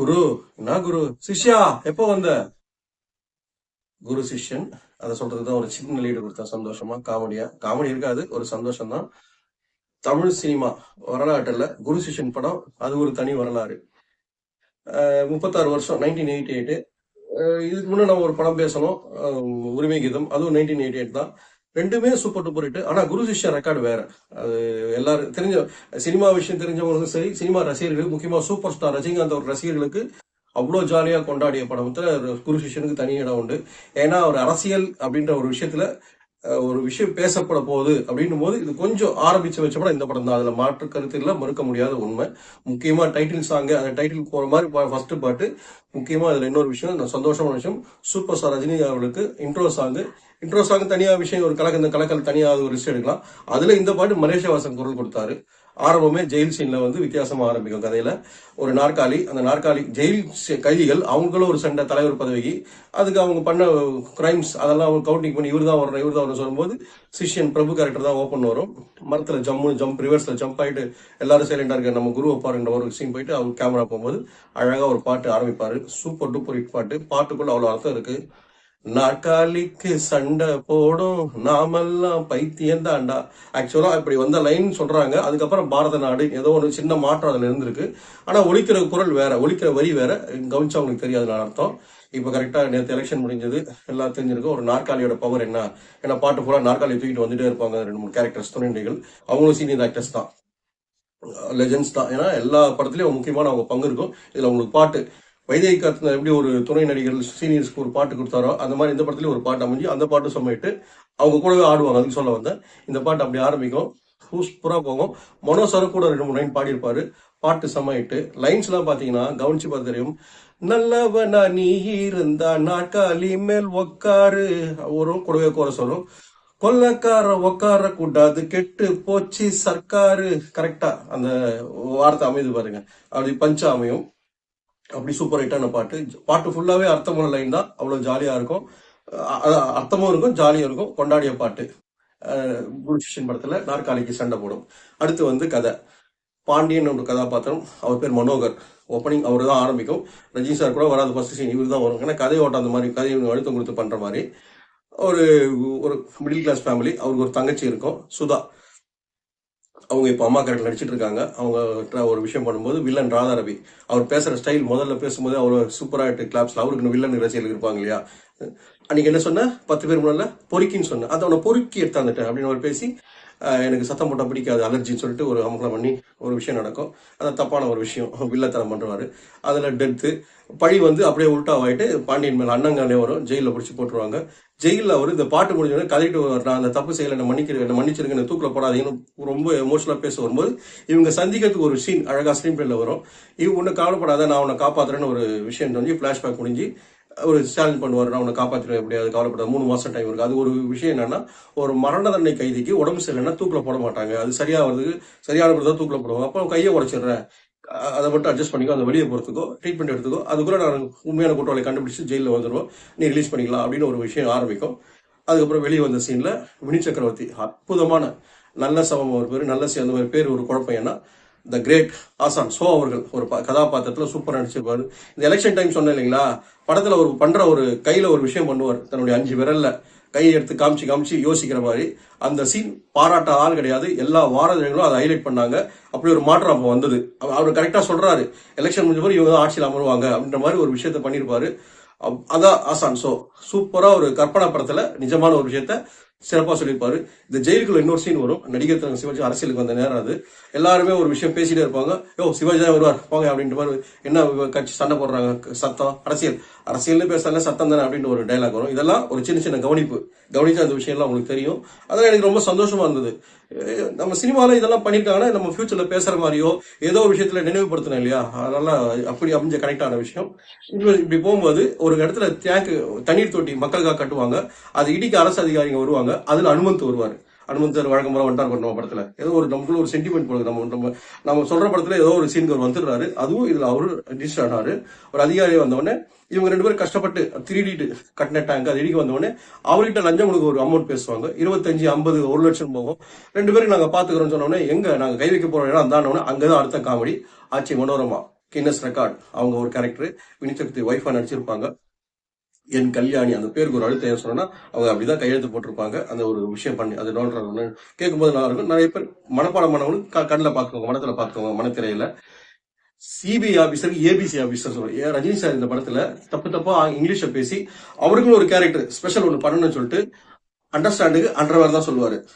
குரு நான் குரு? சிஷ்யா எப்போ வந்த? குரு சிஷ்யன் அதை சொல்றதுதான் ஒரு சின்ன லீடு கொடுத்தா சந்தோஷமா காமெடியா. காமெடி இருக்காது ஒரு சந்தோஷம் தான் தமிழ் சினிமா வரலாற்றுல குரு சிஷ்யன் படம் அது ஒரு தனி வரலாறு. முப்பத்தாறு வருஷம் நைன்டீன் எயிட்டி எயிட்டு இதுக்கு முன்னே நம்ம ஒரு படம் பேசணும் உரிமை கீதம் அதுவும் நைன்டீன் எயிட்டி எயிட் தான். ரெண்டுமே சூப்பர் டூப்பர் ஹிட் ஆனால் குரு சிஷ்யா ரெக்கார்டு வேற. அது எல்லாரும் தெரிஞ்ச சினிமா விஷயம் தெரிஞ்சவங்களுக்கும் சரி சினிமா ரசிகர்கள் முக்கியமாக சூப்பர் ஸ்டார் ரஜினிகாந்த் அவர் ரசிகர்களுக்கு அவ்வளோ ஜாலியாக கொண்டாடிய படத்தில் குரு சிஷ்யனுக்கு தனி இடம் உண்டு. ஏன்னா அவர் அரசியல் அப்படின்ற ஒரு விஷயத்துல ஒரு விஷயம் பேசப்பட போகுது அப்படின்னும் போது இது கொஞ்சம் ஆரம்பிச்சு வச்ச படம் இந்த படம் தான் அதில் மாற்று கருத்து மறுக்க முடியாத உண்மை. முக்கியமாக டைட்டில் சாங்கு அந்த டைட்டில் போகிற மாதிரி ஃபர்ஸ்ட் பாட்டு. முக்கியமாக அதில் இன்னொரு விஷயம் சந்தோஷமான விஷயம் சூப்பர் ஸ்டார் ரஜினி அவர்களுக்கு இன்ட்ரோ சாங்கு இன்ட்ரோ சாங் தனியாக விஷயம் ஒரு கலக்க இந்த கலக்கல் தனியாக ஒரு விஷயம் எடுக்கலாம். அதில் இந்த பாட்டு மலேசியவாசன் குரல் கொடுத்தாரு. ஆரம்பமே ஜெயில் சீனில் வந்து வித்தியாசமாக ஆரம்பிக்கும் கதையில். ஒரு நாற்காலி அந்த நாற்காலி ஜெயில் கைதிகள் அவங்களும் ஒரு சண்டை தலைவர் பதவிக்கு அதுக்கு அவங்க பண்ண கிரைம்ஸ் அதெல்லாம் அவங்க கவுண்டிங் பண்ணி இவர் தான் வரணும் இவர் தான் வரணும் சொல்லும்போது சிஷியன் பிரபு கேரக்டர் தான் ஓப்பன் வரும். மரத்தில் ஜம்மு ஜம்ப் ரிவர்ஸில் ஜம்ப் ஆகிட்டு எல்லாரும் சைலண்டாக இருக்க நம்ம குருவை பாருங்கிற ஒரு சீன் போயிட்டு அவர் கேமரா போகும்போது அழகாக ஒரு பாட்டு ஆரம்பிப்பார். சூப்பர் டூப்பர் ஹிட் பாட்டு. பாட்டுக்குள்ள அவ்வளோ அர்த்தம் இருக்குது நாற்காலிக்கு சண்டை போடும். நாமெல்லாம் பைத்தியம் தாண்டா ஆக்சுவலாக இப்படி வந்த லைன் சொல்கிறாங்க அதுக்கப்புறம் பாரத நாடு ஏதோ ஒரு சின்ன மாற்றம் அதில் இருந்திருக்கு. ஆனால் ஒழிக்கிற குரல் வேற ஒழிக்கிற வரி வேற. கவனிச்சா அவங்களுக்கு தெரியாது நான் அர்த்தம். இப்போ கரெக்டாக நேற்று எலெக்ஷன் முடிஞ்சது. எல்லாம் தெரிஞ்சிருக்கு ஒரு நாற்காலியோட பவர் என்ன? ஏன்னா பாட்டு பூரா நாற்காலி தூக்கிட்டு வந்துட்டே இருப்பாங்க. ரெண்டு மூணு கேரக்டர்ஸ் துணைண்டிகள் அவங்களும் சீனியர் ஆக்டர்ஸ் தான். லெஜெண்ட்ஸ் தான். ஏன்னா எல்லா படத்துலேயும் முக்கியமான அவங்க பங்கு இருக்கும். இதில் அவங்களுக்கு பாட்டு. வைதேகி காத்துல எப்படி ஒரு துணை நடிகர்கள் சீனியர்ஸ்க்கு ஒரு பாட்டு கொடுத்தாரோ அந்த மாதிரி இந்த படத்துலேயும் ஒரு பாட்டு அமைஞ்சு அந்த பாட்டு சமைட்டு அவங்க கூடவே ஆடுவாங்க அதுக்கு சொல்ல வந்தேன். இந்த பாட்டு அப்படி ஆரம்பிக்கும். சூப்பராக போகும். மனோ சரக்கு கூட ரெண்டு மூணு லைன் பாடியிருப்பாரு. பாட்டு சமைட்டு லைன்ஸ்லாம் பார்த்தீங்கன்னா கவனிச்சு பார்த்து தெரியும். நல்லவனா நீ இருந்தா நாட்காலி மேல் உக்காரு. வரும் கூடவே கோரஸ் வரும் கொள்ளக்கார உக்கார கூடாது கெட்டு போச்சு சர்க்காரு. கரெக்டா அந்த வார்த்தை அமைது பாருங்க. அப்படி பஞ்சா அமையும். அப்படி சூப்பர் ஹிட்டான பாட்டு. பாட்டு ஃபுல்லாகவே அர்த்தமுள்ள லைன் தான். அவ்வளோ ஜாலியாக இருக்கும். அர்த்தமும் இருக்கும் ஜாலியும் இருக்கும். கொண்டாடிய பாட்டு. அஹ் படத்தில் நாற்காலிக்கு சண்டை போடும். அடுத்து வந்து கதை. பாண்டியன் ஒரு கதாபாத்திரம். அவர் பேர் மனோகர். ஓப்பனிங் அவர் தான் ஆரம்பிக்கும். ரஜினி சார் கூட வராது. ஃபர்ஸ்ட் சீன் இவர் தான் வரும். ஏன்னா கதை அந்த மாதிரி கதையை அழுத்தம் கொடுத்து பண்ணுற மாதிரி. ஒரு ஒரு மிடில் கிளாஸ் ஃபேமிலி அவருக்கு ஒரு தங்கச்சி இருக்கும். சுதா. அவங்க இப்போ அம்மா கரெக்டில் நடிச்சிட்டு இருக்காங்க அவங்க ஒரு விஷயம் பண்ணும்போது வில்லன் ராதா ரவி அவர் பேசுற ஸ்டைல் முதல்ல பேசும்போது அவர் சூப்பராகிட்டு கிளாப்ஸில் அவருக்கு வில்லன் ரசிகர்கள் இருப்பாங்க இல்லையா? அன்னைக்கு என்ன சொன்ன? பத்து பேர் முன்னால பொறுக்கின்னு சொன்னேன் அதை அவனை பொறுக்கி எடுத்தாந்துட்டேன் அப்படின்னு அவர் பேசி எனக்கு சத்தம் போட்டால் பிடிக்காது அலர்ஜின்னு சொல்லிட்டு ஒரு அமக்கலம் பண்ணி ஒரு விஷயம் நடக்கும். அது தப்பான ஒரு விஷயம். வில்லத்தனம் பண்ணுவார் அதில் டெத்து பழி வந்து அப்படியே உள்டாவாயிட்டு பாண்டியன் மேல் அண்ணங்கானே வரும். ஜெயிலில் பிடிச்சி போட்டுருவாங்க. ஜெயிலில் அவர் இந்த பாட்டு முடிஞ்சோடனே கதைட்டு நான் அந்த தப்பு செய்யலை என்ன மன்னிக்கிறேன் என்ன மன்னிச்சிருங்க என்ன தூக்கில் போடாதீங்கன்னு ரொம்ப எமோஷனலாக பேச வரும்போது இவங்க சந்திக்கிறதுக்கு ஒரு சீன் அழகாக ஸ்க்ரீன் பிளேல வரும். இவங்க ஒன்றும் கவலைப்படாத நான் உன்னை காப்பாற்றுறேன்னு ஒரு விஷயம் தெரிஞ்சு ஃப்ளாஷ்பேக் முடிஞ்சு ஒரு ஸ்டாலின் பண்ணுவார் நான் உன்னை காப்பாற்றிடுவேன் எப்படியாவது கவலைப்படாது மூணு மாசம் டைம் இருக்கு. அது ஒரு விஷயம் என்னன்னா ஒரு மரண தண்டனை கைதிக்கு உடம்பு சரியில்லைன்னா தூக்கில் போட மாட்டாங்க. அது சரியாக வருது சரியான தான் தூக்கில் போடுவாங்க. அப்போ கையை உடைச்சிடுறேன் அதை மட்டும் அட்ஜஸ்ட் பண்ணிக்கோ அந்த வெளியே போகிறதுக்கோ ட்ரீட்மெண்ட் எடுத்துக்கோ அதுக்குள்ள நான் உண்மையான குற்றவாளி கண்டுபிடிச்சு ஜெயிலில் வந்துடுவோம் நீ ரிலீஸ் பண்ணிக்கலாம் அப்படின்னு ஒரு விஷயம் ஆரம்பிக்கும். அதுக்கப்புறம் வெளியே வந்த சீனில் வினி சக்கரவர்த்தி அற்புதமான நல்ல சமம் ஒரு பேர் நல்ல சேர்ந்த மாதிரி பேர் ஒரு குழப்பம் ஏன்னா த கிரேட் ஆசான் சோ அவர்கள் ஒரு கதாபாத்திரத்தில் சூப்பர் நடிச்சிருப்பாரு. இந்த எலெக்ஷன் டைம் சொன்னேன் இல்லைங்களா? படத்தில் ஒரு பண்ணுற ஒரு கையில் ஒரு விஷயம் பண்ணுவார். தன்னுடைய அஞ்சு விரலில் கையை எடுத்து காமிச்சு காமிச்சு யோசிக்கிற மாதிரி. அந்த சீன் பாராட்ட ஆள் கிடையாது. எல்லா வாரதங்களும் அதை ஹைலைட் பண்ணாங்க. அப்படி ஒரு மாற்றம் அப்போ வந்தது. அவர் கரெக்டாக சொல்கிறாரு எலெக்ஷன் முடிஞ்ச போது இவங்க தான் ஆட்சியில் அமருவாங்க அப்படின்ற மாதிரி ஒரு விஷயத்த பண்ணியிருப்பாரு அப்- அதான் ஆசான் சோ சூப்பராக ஒரு கற்பனை படத்தில் நிஜமான ஒரு விஷயத்த சிறப்பாக சொல்லியிருப்பாரு. இந்த ஜெயிலுக்குள்ள இன்னொரு சீன் வரும். நடிகர் திலகம் சிவாஜி அரசியலுக்கு வந்த நேரம் அது. எல்லாருமே ஒரு விஷயம் பேசிட்டே இருப்பாங்க. யோ சிவாஜி தான் வருவார். போங்க அப்படின்ற மாதிரி என்ன கட்சி சண்டை போடுறாங்க? சத்தம் அரசியல். அரசியல்னு பேசல சத்தம் தானே அப்படின்ற ஒரு டைலாக் வரும். இதெல்லாம் ஒரு சின்ன சின்ன கவனிப்பு. கவனிச்ச அந்த விஷயம்லாம் உங்களுக்கு தெரியும். அதெல்லாம் எனக்கு ரொம்ப சந்தோஷமா இருந்தது. நம்ம சினிமாவில் இதெல்லாம் பண்ணியிருக்காங்கன்னா நம்ம ஃபியூச்சரில் பேசுற மாதிரியோ ஏதோ ஒரு விஷயத்துல நினைவுபடுத்தணும் இல்லையா? அதனால அப்படி அமைஞ்ச கனெக்ட் ஆன விஷயம். இப்படி இப்படி போகும்போது ஒரு இடத்துல டேங்க் தண்ணீர் தொட்டி மக்களுக்காக கட்டுவாங்க. அது இடிக்க அரசு அதிகாரிங்க வருவாங்க. அதுல அனுமந்த் வருவாரு. அனுமந்தர் வழக்கம் போல வந்துட்டார் நம்ம படத்துல. ஏதோ ஒரு நமக்குள்ள ஒரு சென்டிமெண்ட் போடுது நம்ம நம்ம நம்ம சொல்ற படத்துல ஏதோ ஒரு சீனுக்கு அவர் வந்துடுறாரு. அதுவும் இதுல அவரு டிஸ்ட் ஆனாரு. ஒரு அதிகாரி வந்தவொடனே இவங்க ரெண்டு பேரும் கஷ்டப்பட்டு திருடிட்டு கட்டின டேங்க் அது இடிக்க வந்தவொடனே அவர்கிட்ட லஞ்சம் கொடுக்க ஒரு அமௌண்ட் பேசுவாங்க. இருபத்தஞ்சு ஐம்பது ஒரு லட்சம் போகும். ரெண்டு பேரும் நாங்க பாத்துக்கிறோம்னு சொன்னோடனே எங்கே? எங்க நாங்க கை வைக்க போறோம் இடம் தான் அங்கதான் அடுத்த காமெடி. ஆட்சி மனோரமா. கின்னஸ் ரெக்கார்ட் அவங்க ஒரு கேரக்டர் வினிசக்தி ஒய்ஃபா நடிச்சிருப்பாங்க. என் கல்யாணி அந்த பேருக்கு ஒரு அழுத்தம் ஏன் சொன்னா அவங்க அப்படிதான் கையெழுத்து போட்டிருப்பாங்க. அந்த ஒரு விஷயம் பண்ணி அது டோல்ற கேட்கும்போது நல்லா இருக்கும். நிறைய பேர் மனப்பாடம் பண்ணவங்களுக்கு க- கண்ணுல பாத்துக்கோங்க மனத்துல பாத்துக்கோங்க மனத்திரையில. சிபிஐ ஆபீசருக்கு ஏபிசி ஆபீசர் சொல்லுவாங்க ஏன் ரஜினி சார் இந்த படத்துல தப்பு தப்பா இங்கிலீஷ பேசி அவருக்கும் ஒரு கேரக்டர் ஸ்பெஷல் ஒன்று பண்ணணும்னு சொல்லிட்டு அண்டர்ஸ்டாண்டுக்கு அண்டர்வேர் தான் சொல்லுவாரு.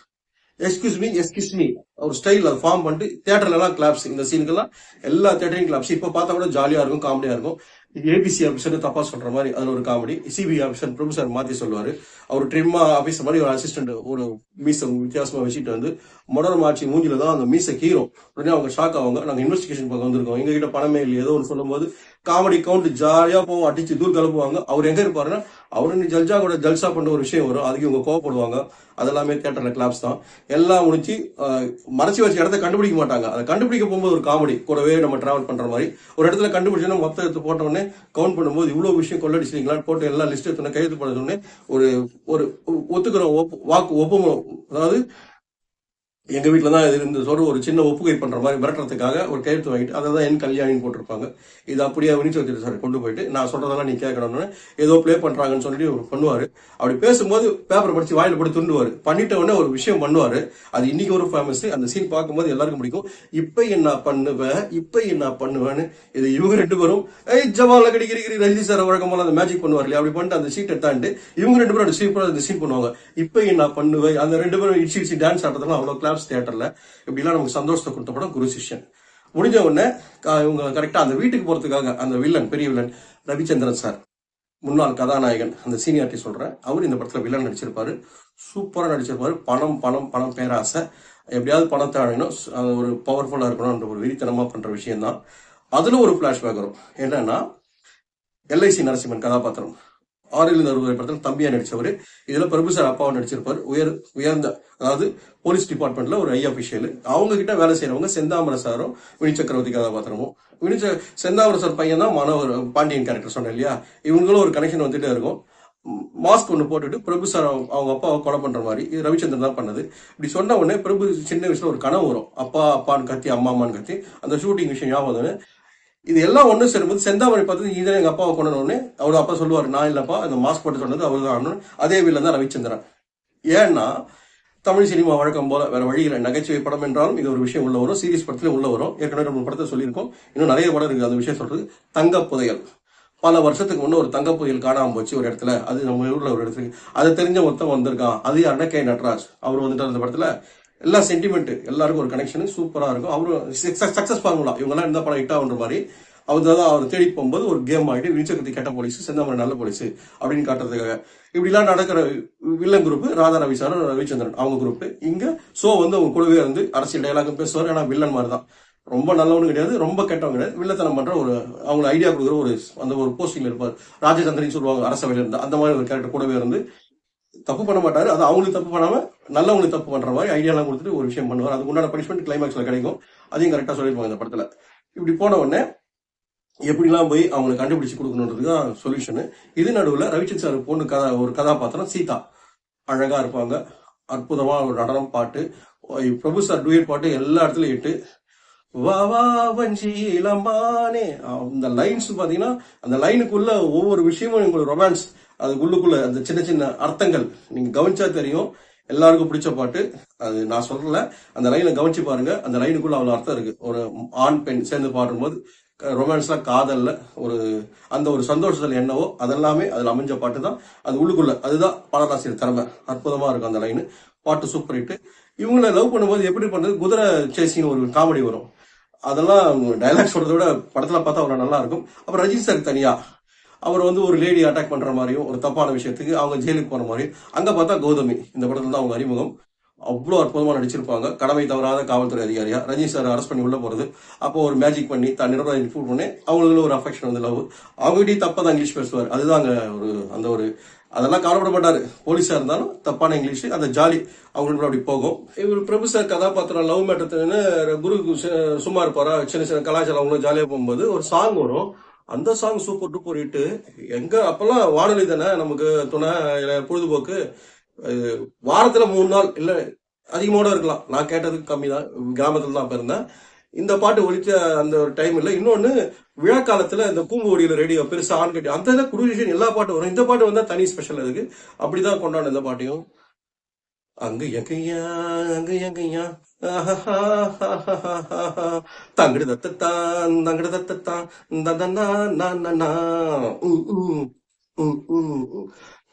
எஸ்கியூஸ் மீ எஸ்கியூஸ் மீ ஒரு ஸ்டைல் அதை ஃபார்ம் பண்ணிட்டு தியேட்டர்ல எல்லாம் கிளாப்ஸ் இந்த சீனுக்கெல்லாம் எல்லா தேட்டரையும் கிளாப்ஸ் இப்போ பார்த்தா கூட ஜாலியா இருக்கும் காமெடியா இருக்கும். ஏபிசி ஆஃபீஸர் தப்பா சொல்ற மாதிரி அதுல ஒரு காமெடி சிபி ஆஃபீஸர் பிரபு மாத்தி சொல்லுவாரு. அவர் ட்ரிம்மா ஆஃபீஸர் மாதிரி ஒரு அசிஸ்டன்ட் ஒரு மீச வித்தியாசமா வச்சுட்டு வந்து மொடர் மாட்சி மூஞ்சில தான் அந்த மீச ஹீரோ உடனே அவங்க ஷாக் ஆவாங்க. நாங்க இன்வெஸ்டிகேஷன் பக்கம் வந்திருக்கோம். எங்க கிட்ட பணமே இல்லை ஏதோ ஒன்று சொல்லும்போது காமெடி கவுண்ட் ஜாலியாக போவோம் அடிச்சு தூர் கிளப்புவாங்க அவர் எங்கே இருப்பாருன்னா அவரு நீ ஜல்ஜா கூட ஜல்சா பண்ணுற ஒரு விஷயம் வரும். அதுக்கு இவங்க கோவப்படுவாங்க. அதெல்லாமே தேட்டரில் கிளாப்ஸ் தான். எல்லாம் முடிச்சு மறைச்சி வச்ச இடத்த கண்டுபிடிக்க மாட்டாங்க. அதை கண்டுபிடிக்க போகும்போது ஒரு காமெடி. கூடவே நம்ம டிராவல் பண்ணுற மாதிரி. ஒரு இடத்துல கண்டுபிடிச்சோன்னா மொத்த எடுத்து போட்ட கவுண்ட் பண்ணும்போது இவ்வளோ விஷயம் கொள்ளடிச்சிங்களா போட்டு எல்லாம் லிஸ்ட் எடுத்து கையெழுத்து போட உடனே ஒரு ஒரு ஒத்துக்கிறோம் ஒப்பு- வாக்கு ஒப்புமோ அதாவது எங்கள் வீட்டில் தான் இது இருந்து சொல்ற ஒரு சின்ன ஒப்புகை பண்ணுற மாதிரி மிரட்டுறதுக்காக ஒரு கையெழுத்து வாங்கிட்டு அதை தான் என் கல்யாணின்னு போட்டிருப்பாங்க. இது அப்படியே வினிச்சு வச்சுட்டு சார் கொண்டு போயிட்டு நான் சொல்கிறதெல்லாம் நீ கேட்கணும்னு ஏதோ ப்ளே பண்ணுறாங்கன்னு சொல்லிட்டு பண்ணுவார். அப்படி பேசும்போது பேப்பர் படித்து வாயில் போட்டு துண்டுவார். பண்ணிட்ட உடனே ஒரு விஷயம் பண்ணுவார். அது இன்னைக்கு ஒரு ஃபேமஸ் அந்த சீன் பார்க்கும்போது எல்லாருக்கும் பிடிக்கும். இப்போ என்ன பண்ணுவேன் இப்போ என்ன பண்ணுவேன்னு? இது இவங்க ரெண்டு பேரும் ஏய் ஜவாலில் கடிக்கிறீங்க ரஜினி சார் வழக்கம் போல அந்த மேஜிக் பண்ணுவார் இல்லையா? அப்படி பண்ணிட்டு அந்த சீட்டை தாண்டி இவங்க ரெண்டு பேரும் சீன் அந்த சீன் பண்ணுவாங்க இப்போ என்ன பண்ணுவேன் அந்த ரெண்டு பேரும் இடிச்சு இடிச்சு டான்ஸ் ஆடுறதுலாம் அவ்வளவு கிளாப்ஸ் தியேட்டர்ல இப்படிலாம் நமக்கு சந்தோஷத்தை கொடுத்த படம் குரு சிஷ்யன். முடிஞ்ச உடனே இவங்க கரெக்டா அந்த வீட்டுக்கு போறதுக்காக அந்த வில்லன் பெரிய வில்லன் ரவிச்சந்திரன் சார் முன்னாள் கதாநாயகன் அந்த சீனியாரிட்டி சொல்றேன். அவர் இந்த படத்துல வில்லன் நடிச்சிருப்பாரு. சூப்பரா நடிச்சிருப்பாரு. பணம் பணம் பணம் பேராசை. எப்படியாவது பணத்தை அடையணும். அது ஒரு பவர்ஃபுல்லா இருக்கணும்ன்ற ஒரு வெறித்தனமா பண்ற விஷயம் தான் அதுல ஒரு ஃப்ளாஷ்பேக் வரும். என்னன்னா எல்ஐசி நரசிம்மன் கதாபாத்திரம். ஆறிலிருந்து அறுபது படத்தில் தம்பியா நடிச்சவர். இதுல பிரபு சார் அப்பாவை நடிச்சிருப்பார். உயர் உயர்ந்த அதாவது போலீஸ் டிபார்ட்மெண்ட்ல ஒரு ஐ அபிஷியல் அவங்க கிட்ட வேலை செய்யறவங்க செந்தாமர சாரும் வினி சக்கரவர்த்தி கதாபாத்திரமும். வினி ச- செந்தாமர சார் பையன் தான் மனோகர் பாண்டியன் கேரக்டர் சொன்னேன் இல்லையா? இவங்களும் ஒரு கனெக்ஷன் வந்துட்டே இருக்கும். மாஸ்க் ஒன்று போட்டுட்டு பிரபு சார் அவங்க அவங்க அப்பாவை கொலை பண்ணுற மாதிரி இது ரவிச்சந்திரன் தான் பண்ணது. இப்படி சொன்ன உடனே பிரபு சின்ன வயசுல ஒரு கனவு வரும். அப்பா அப்பான்னு கத்தி அம்மா அம்மான்னு கத்தி அந்த ஷூட்டிங் விஷயம் ஞாபகம் இது எல்லாம் ஒன்று சேரும்போது செந்தாமரை பார்த்து இதான் எங்கள் அப்பாவை கொண்டு உடனே அவர் அப்பா சொல்லுவார் நான் இல்லைப்பா அந்த மாஸ்க் போட்டு சொன்னது அவர் தான் அதே வீல தான் ரவிச்சந்திரன். ஏன்னா தமிழ் சினிமா வழக்கம் போல வேற வழியில் நகைச்சுவை படம் என்றாலும் இது ஒரு விஷயம் உள்ள வரும். சீரியஸ் படத்துல உள்ள வரும். ஏற்கனவே நம்ம படத்தை சொல்லியிருக்கோம். இன்னும் நிறைய படம் இருக்கு. அந்த விஷயம் சொல்றது தங்க புதையல். பல வருஷத்துக்கு முன்னே ஒரு தங்க புயல் காணாமல் போச்சு ஒரு இடத்துல. அது நம்ம ஊரில் ஒரு இடத்துக்கு. அதை தெரிஞ்ச ஒருத்தன் வந்திருக்கான். அது யாருன்னா கே. நட்ராஜ். அவர் வந்துட்டு அந்த படத்தில். எல்லா சென்டிமெண்ட் எல்லாருக்கும் ஒரு கனெக்ஷன் சூப்பராக இருக்கும். அவரும் சக்ஸஸ் ஃபார்முலா இவங்கெல்லாம் இருந்தால் படம் ஹிட் ஆகுன்ற மாதிரி அவர் தான் அவர் தேடி போகும்போது ஒரு கேம் ஆகிட்டு வினிச்சகத்தி கெட்ட போலீஸ் செந்தாமரை நல்ல போலீஸ் அப்படின்னு காட்டுறதுக்காக. இப்படிலாம் நடக்கிற villain group Radha Ravi sir Ravichandran அவங்க குரூப் இங்க சோ வந்து அவங்க கூடவே இருந்து அரசியல் டயலாகும் பேசுவார். ஆனா வில்லன் மாதிரி தான் ரொம்ப நல்லவனு கிடையாது ரொம்ப கெட்டவன் கிடையாது. வில்லத்தனம் பண்ற ஒரு அவங்க ஐடியா கொடுக்குற ஒரு அந்த ஒரு போஸ்டிங்ல இருப்பார். ராஜச்சந்திரன் சொல்லுவாங்க அரசவையில் இருந்து அந்த மாதிரி ஒரு கேரக்டர் கூடவே இருந்து தப்பு பண்ண மாட்டாரு. அது அவங்களுக்கு தப்பு பண்ணாம நல்லவங்களுக்கு தப்பு பண்ற மாதிரி ஐடியாலாம் கொடுத்துட்டு ஒரு விஷயம் பண்ணுவார். அதுக்கு உண்டான பனிஷ்மெண்ட் கிளைமேக்ஸ்ல கிடைக்கும். அதையும் கரெக்டா சொல்லிருப்பாங்க இந்த படத்துல. இப்படி போன உடனே எப்படிலாம் போய் அவங்களை கண்டுபிடிச்சு கொடுக்கணுன்றது தான் சொல்யூஷனு இது நடுவில் ரவிச்சந்த் சார் பொண்ணு கதா ஒரு கதாபாத்திரம் சீதா. அழகா இருப்பாங்க. அற்புதமா ஒரு நடனம் பாட்டு. பிரபு சார் டூயட் பாட்டு எல்லா இடத்துலயும் இட்டு வா வா வஞ்சி இளமானே அந்த லைன்ஸ் பாத்தீங்கன்னா அந்த லைனுக்குள்ள ஒவ்வொரு விஷயமும் உங்களுக்கு ரொமான்ஸ் அதுக்குள்ளுக்குள்ள அந்த சின்ன சின்ன அர்த்தங்கள் நீங்க கவனிச்சா தெரியும். எல்லாருக்கும் பிடிச்ச பாட்டு. அது நான் சொல்லல. அந்த லைனை கவனிச்சு பாருங்க. அந்த லைனுக்குள்ள அவ்வளவு அர்த்தம் இருக்கு. ஒரு ஆண் பெண் சேர்ந்து பாடும்போது ரொமான்ஸ்ல காதல்ல ஒரு அந்த ஒரு சந்தோஷத்துல என்னவோ அதெல்லாமே அதுல அமைஞ்ச பாட்டு தான் அது உள்ளுக்குள்ள. அதுதான் பாடலாசிரியர் திறமை. அற்புதமா இருக்கும் அந்த லைனு பாட்டு சூப்பர் ஹிட் இவங்கள லவ் பண்ணும்போது எப்படி பண்றது? குதிரை சேசின்னு ஒரு காமெடி வரும். அதெல்லாம் டைலாக் சொல்றத விட படத்துல பார்த்தா அவ்வளவு நல்லா இருக்கும். அப்புறம் ரஜினி சார் தனியா. அவர் வந்து ஒரு லேடி அட்டாக் பண்ற மாதிரியும் ஒரு தப்பான விஷயத்துக்கு அவங்க ஜெயிலுக்கு போகிற மாதிரியும். அங்க பார்த்தா கௌதமி. இந்த படத்துல தான் அவங்க அறிமுகம். அவ்வளோ அற்புதமாக நடிச்சிருப்பாங்க. கடமை தவறாத காவல்துறை அதிகாரியா. ரஜினி சார் அரெஸ்ட் பண்ணி உள்ள போறது. அப்போ ஒரு மேஜிக் பண்ணி தான் நிரபராஜி ப்ரூவ் பண்ணி அவங்களுக்கு ஒரு அஃபெக்ஷன் வந்து லவ் அவங்ககிட்டயும் தப்பா தான் இங்கிலீஷ் பேசுவார். அதுதான் அங்க ஒரு அந்த ஒரு அதெல்லாம் கவலைப்பட மாட்டார். போலீஸா இருந்தாலும் தப்பான இங்கிலீஷ் அந்த ஜாலி அவங்களுக்கு அப்படி போகும். இவர் பிரபு சார் கதாபாத்திரம் லவ் மேட்டர்னு குரு சும்மா இருப்பாரா? சின்ன சின்ன கலாச்சாரம் அவங்களும் ஜாலியாக போகும்போது ஒரு சாங் வரும். அந்த சாங் சூப்பர் டூப்பர் ஹிட்டு எங்க அப்பெல்லாம் வானொலி தானே நமக்கு துணை பொழுதுபோக்கு. இது வாரத்துல மூணு நாள் இல்ல அதிகமோட இருக்கலாம். நான் கேட்டதுக்கு கம்மி தான் கிராமத்துல தான் அப்ப இருந்தேன் இந்த பாட்டு ஒழிச்ச அந்த ஒரு டைம் இல்லை. இன்னொன்னு விழா காலத்துல இந்த கூம்புவடியில ரேடியோ பெருசா ஆன் கட்டி அந்த இதில் எல்லா பாட்டும் வரும். இந்த பாட்டு வந்தா தனி ஸ்பெஷல் அதுக்கு. அப்படிதான் கொண்டாடும் இந்த பாட்டையும். அங்கு எங்கையா அங்கு எங்கையா? தங்கடு தத்தத்தான் தங்கடு தத்தத்தான் தந்தனா நானா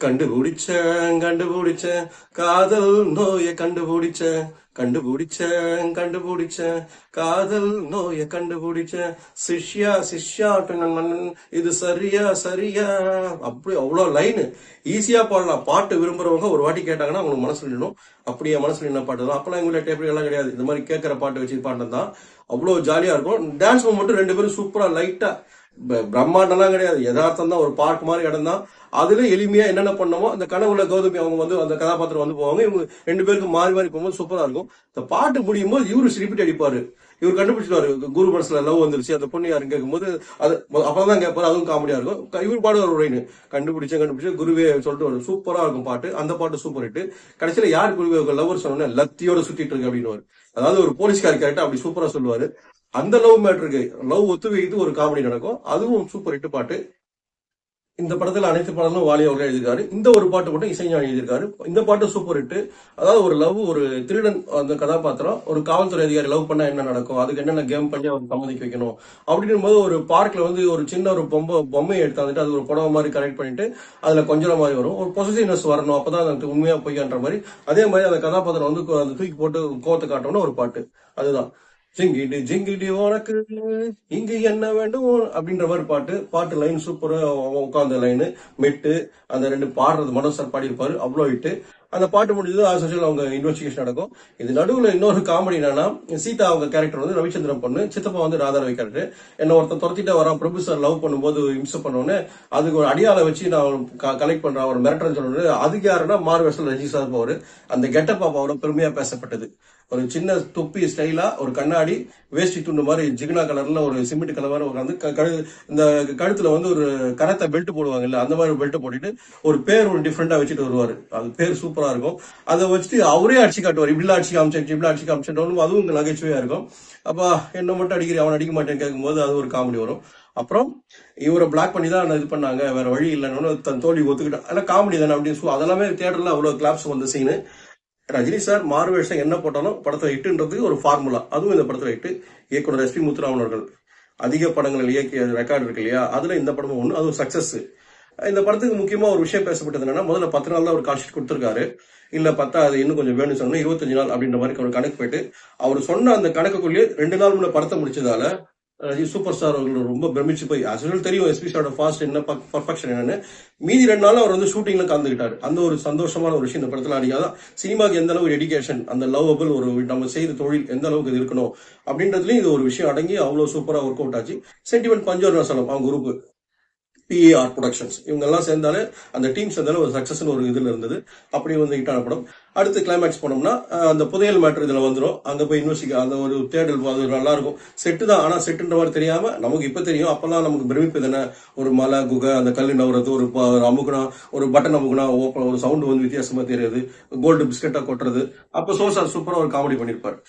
கண்டுபிடிச்சேன் கண்டுபிடிச்சேன். காதல் நோய கண்டுபிடிச்ச கண்டுபிடிச்சேன் கண்டுபிடிச்சேன். காதல் நோய கண்டுபிடிச்சேன். சிஷ்யா சிஷ்யா இது சரியா சரியா. அப்படி அவ்வளோ லைனு ஈஸியா பாடலாம். பாட்டு விரும்புறவங்க ஒரு வாட்டி கேட்டாங்கன்னா அவங்களுக்கு மனசு நின்னும் அப்படியே மனசுல என்ன பாட்டு தான் அப்பெல்லாம் எங்க டேப் எல்லாம் கிடையாது. இந்த மாதிரி கேட்கற பாட்டு வச்சு பாட்டு தான் அவ்வளோ ஜாலியா இருக்கும். டான்ஸ் மட்டும் ரெண்டு பேரும் சூப்பரா லைட்டா பிரம்மாண்டம்லாம் கிடையாது. யதார்த்தம் தான் ஒரு பார்க் மாதிரி இடம் தான் அதுல எளிமையா என்னென்ன பண்ணமோ அந்த கனவுல கௌதமி அவங்க வந்து அந்த கதாபாத்திரம் வந்து போவாங்க. இவங்க ரெண்டு பேருக்கு மாறி மாறி போகும்போது சூப்பரா இருக்கும். இந்த பாட்டு முடியும் போது இவரு ரிப்பீட் அடிப்பாரு. இவர் கண்டுபிடிச்சிருவாரு குரு மனசுல லவ் வந்துருச்சு அந்த பொண்ணு யாரும் கேட்கும்போது அது அப்பதான் கேட்பாரு அதுவும் காமெடியா இருக்கும். இவர் பாடுவார் உரைன்னு லைனு கண்டுபிடிச்சேன் கண்டுபிடிச்சேன் குருவே சொல்லிட்டு ஒரு சூப்பரா இருக்கும் பாட்டு. அந்த பாட்டு சூப்பர் ஹிட் கடைசியில யார் குருவே லவ்வர் சொன்னோன்னே லத்தியோட சுத்திட்டு இருக்கு அப்படின்னு அதாவது ஒரு போலீஸ்கார் கேரக்டர் அப்படி சூப்பரா சொல்லுவாரு. அந்த லவ் மேட்ருக்கு லவ் ஒத்து வைத்து ஒரு காமெடி நடக்கும். அதுவும் சூப்பர் ஹிட் பாட்டு. இந்த படத்தில் அனைத்து பாடலும் வாலி அவர்கள் எழுதியிருக்காரு. இந்த ஒரு பாட்டு மட்டும் இசைஞானி எழுதியிருக்காரு. இந்த பாட்டு சூப்பர் ஹிட் அதாவது ஒரு லவ் ஒரு திருடன் அந்த கதாபாத்திரம் ஒரு காவல்துறை அதிகாரி லவ் பண்ணா என்ன நடக்கும்? அதுக்கு என்னென்ன கேம் பண்ணி அவர் சம்மதிக்க வைக்கணும்? அப்படின்னும் போது ஒரு பார்க்ல வந்து ஒரு சின்ன ஒரு பொம்மை பொம்மையை எடுத்தாந்துட்டு அது ஒரு புடவை மாதிரி கனெக்ட் பண்ணிட்டு அதுல கொஞ்சம் மாதிரி வரும். ஒரு பொசிசிவ்னஸ் வரணும். அப்பதான் அது உண்மையா பொய்யான்ற மாதிரி. அதே மாதிரி அந்த கதாபாத்திரம் வந்து அந்த தூக்கி போட்டு கோவத்தை காட்டணும்னு ஒரு பாட்டு. அதுதான். ஜிங்கிடி ஜிங்கிடி உனக்கு இங்கு என்ன வேண்டும்? அப்படின்ற மாதிரி பாட்டு பாட்டு லைன் சூப்பரா உட்காந்த லைனு மெட்டு அந்த ரெண்டு பாடுறது மனோ சார் பாடியிருப்பாரு அவ்வளோ இட்டு அந்த பாட்டு முடிஞ்சது ஆஸ் யூஷுவல் அவங்க இன்வெஸ்டிகேஷன் நடக்கும். இது நடுவுல இன்னொரு காமெடி என்னன்னா சீதா அவங்க கேரக்டர் வந்து ரவிச்சந்திரன் பொண்ணு சித்தப்பா வந்து ராதாரவி கேரக்டர் என்ன ஒருத்தன் துரத்திட்டு வரான் பிரபு சார் லவ் பண்ணும்போது இம்சை பண்ணோன்னு அதுக்கு ஒரு அடியாளை வச்சு நான் கலெக்ட் பண்றேன் ஒரு மிரட்டுறேன்னு சொல்றது அதுக்கு யாருன்னா மாறு வேஷம் ரஜி சார் போவார். அந்த கெட்டப் அவரோட பெருமையா பேசப்பட்டது. ஒரு சின்ன தொப்பி ஸ்டைலா ஒரு கண்ணாடி வேஷ்டி துண்டு மாதிரி ஜிகினா கலர்ல ஒரு சிமெண்ட் கலர் மாதிரி உட்காந்து க- கழு- இந்த கழுத்துல வந்து ஒரு கரத்தை பெல்ட் போடுவாங்க இல்ல அந்த மாதிரி பெல்ட் போட்டுட்டு ஒரு பேர் ஒரு டிஃப்ரெண்டா வச்சுட்டு வருவாரு. அது பேர் சூப்பரா இருக்கும். அதை வச்சுட்டு அவரே அடிச்சு காட்டுவார். இப்படிலாம் அடிச்சு காமிச்சேன் இப்படிலாம் அடிச்சு காமிச்சேன் அதுவும் இங்க நகைச்சுவையா இருக்கும். அப்ப என்ன மட்டும் அடிக்கிறேன் அவன் அடிக்க மாட்டேன்னு கேட்கும்போது அது ஒரு காமெடி வரும். அப்புறம் இவரை பிளாக் பண்ணி தான் இது பண்ணாங்க. வேற வழி இல்லைன்னு தன் தோல்வி ஒத்துக்கிட்டான். ஆனால் காமெடி தானே அப்படின்னு சொல்லி அதெல்லாமே தேட்டரில் அவ்வளவு கிளாப்ஸ் வந்த சீனு ரஜினி சார் மாறுவேஷம் என்ன போட்டாலும் படத்தில் ஹிட்டுன்றது ஒரு ஃபார்முலா அதுவும் இந்த படத்தில் ஹிட்டு இயக்குனர் எஸ்பி முத்துராமன் அவர்கள். அதிக படங்கள் இயக்கிய ரெக்கார்டு இருக்கு இல்லையா? அதில் இந்த படமும் ஒன்று அது சக்ஸஸ் இந்த படத்துக்கு முக்கியமாக ஒரு விஷயம் பேசப்பட்டது என்னன்னா முதல்ல பத்து நாள் தான் ஒரு கால்ஷீட் கொடுத்துருக்காரு. இல்லை பத்தா அது இன்னும் கொஞ்சம் வேணும்னு சொன்னால் இருபத்தஞ்சு நாள் அப்படின்ற மாதிரி ஒரு கணக்கு போயிட்டு அவர் சொன்ன அந்த கணக்குக்குள்ளேயே ரெண்டு நாள் முன்ன படத்தை முடிச்சதால ரஜினி சூப்பர் ஸ்டார் அவர்கள் ரொம்ப பிரமிச்சு போய் அசுவல் தெரியும் எஸ்பி சாரோட ஃபாஸ்ட் என்ன பர்ஃபெக்ஷன் என்னன்னு. மீதி ரெண்டு நாள் அவர் வந்து ஷூட்டிங்ல கலந்துக்கிட்டாரு. அந்த ஒரு சந்தோஷமான ஒரு விஷயம் இந்த படத்துல அடிக்காதான் சினிமாக்கு எந்த அளவுக்கு டெடிகேஷன் அந்த லவ்வபிள் ஒரு நம்ம செய்த தொழில் எந்த அளவுக்கு இது இருக்கணும் அப்படின்றதுலயும் இது ஒரு விஷயம் அடங்கி அவ்வளவு சூப்பரா ஒர்க் அவுட் ஆச்சு. சென்டிமெண்ட் பஞ்சோர் ரசலம் அவங்க குரூப் பிஏஆர் ப்ரொடக்ஷன்ஸ் இவங்கெல்லாம் சேர்ந்தாலே அந்த டீம் சேர்ந்தாலே ஒரு சக்சஸ் ஒரு இதில் இருந்தது. அப்படி வந்து ஹிட்டான படம். அடுத்து கிளைமேக்ஸ் போனோம்னா அந்த புதையல் மேட்ரு இதில் வந்துடும் அங்கே போய் இன்வெஸ்டிகே அந்த ஒரு தேடல் அது நல்லா இருக்கும் செட்டு தான் ஆனால் செட்டுன்ற மாதிரி தெரியாமல் நமக்கு இப்போ தெரியும். அப்போல்லாம் நமக்கு பிரமிப்பு தானே? ஒரு மலை குகை அந்த கல் நவுறது ஒரு ஒரு அமுக்குனா ஒரு பட்டன் அமுக்குனா ஓப்பன் ஒரு சவுண்டு வந்து வித்தியாசமாக தெரியுது. கோல்டு பிஸ்கெட்டாக கொட்டுறது. அப்போ சோசார் சூப்பராக ஒரு காமெடி பண்ணியிருப்பார்.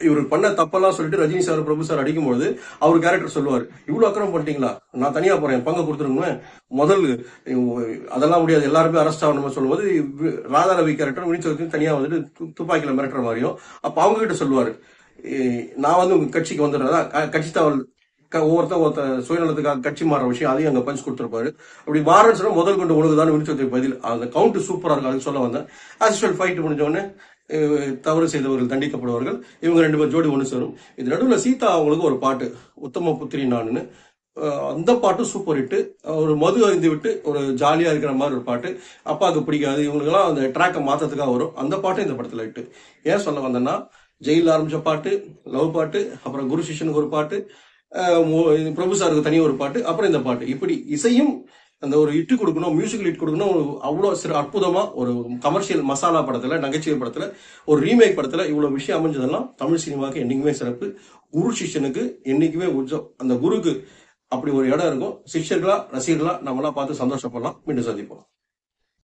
இவர் பண்ண தப்பெல்லாம் சொல்லிட்டு ரஜினி சார் பிரபு சார் அடிக்கும்போது அவர் கேரக்டர் சொல்லுவார் இவ்வளோ அக்கிரம் பண்ணிட்டீங்களா? நான் தனியாக போகிறேன் பங்கு கொடுத்துருங்க முதல் அதெல்லாம் முடியாது எல்லாருமே அரெஸ்ட் ஆகணும்னு சொல்லும்போது இவ்- ராதா ரவி கேரக்டர் வினிச்சவருக்கு தனியாக வந்துட்டு துப்பாக்கியில் மிரட்டுற மாதிரியும் அப்போ அவங்க கிட்ட சொல்லுவார் நான் வந்து உங்கள் கட்சிக்கு வந்துடுறதா க- கட்சி தவறு க- ஒவ்வொருத்தன் ஒருத்த சுயநலத்துக்காக கட்சி மாற விஷயம் அதையும் அங்கே பஞ்ச் கொடுத்துருப்பாரு. அப்படி மாறன்னு சொன்னா முதல் கொண்டு உணவு தான் வினிச்சவத்துக்கு பதில் அந்த கவுண்ட் சூப்பராக இருக்கும் அதுக்கு சொல்ல வந்தேன். ஆஸ்வல் ஃபைட் முடிஞ்சோடனே தவறு செய்தவர்கள் தண்டிக்கப்படுவார்கள். இவங்க ரெண்டு பேர் ஜோடி ஒன்று சேரும். இது நடுவில் சீதா அவங்களுக்கு ஒரு பாட்டு உத்தம புத்திரி நானுன்னு. அந்த பாட்டும் சூப்பர் ஹிட்டு ஒரு மது அறிந்து விட்டு ஒரு ஜாலியாக இருக்கிற மாதிரி ஒரு பாட்டு. அப்பாவுக்கு பிடிக்காது. இவங்களுக்கெல்லாம் அந்த ட்ராக்கை மாற்றத்துக்காக வரும். அந்த பாட்டும் இந்த படத்தில் ஹிட்டு ஏன் சொல்ல வந்தேன்னா ஜெயிலில் ஆரம்பித்த பாட்டு லவ் பாட்டு அப்புறம் குரு சிஷனுக்கு ஒரு பாட்டு பிரபு சாருக்கு தனியாக ஒரு பாட்டு அப்புறம் இந்த பாட்டு. இப்படி இசையும் அந்த ஒரு இட்டு கொடுக்கணும் மியூசிக்கல் இட் கொடுக்கணும் அவ்வளோ சிறு அற்புதமாக ஒரு கமர்ஷியல் மசாலா படத்தில் நகைச்சுவை படத்தில் ஒரு ரீமேக் படத்தில் இவ்வளோ விஷயம் அமைஞ்சதெல்லாம் தமிழ் சினிமாவுக்கு என்றைக்குமே சிறப்பு. குரு சிஷ்யனுக்கு என்றைக்குமே உச்சம். அந்த குருக்கு அப்படி ஒரு இடம் இருக்கும். சிஷ்யர்களா ரசிகர்களா நம்மளாம் பார்த்து சந்தோஷப்படலாம். மீண்டும் சந்திப்போம்.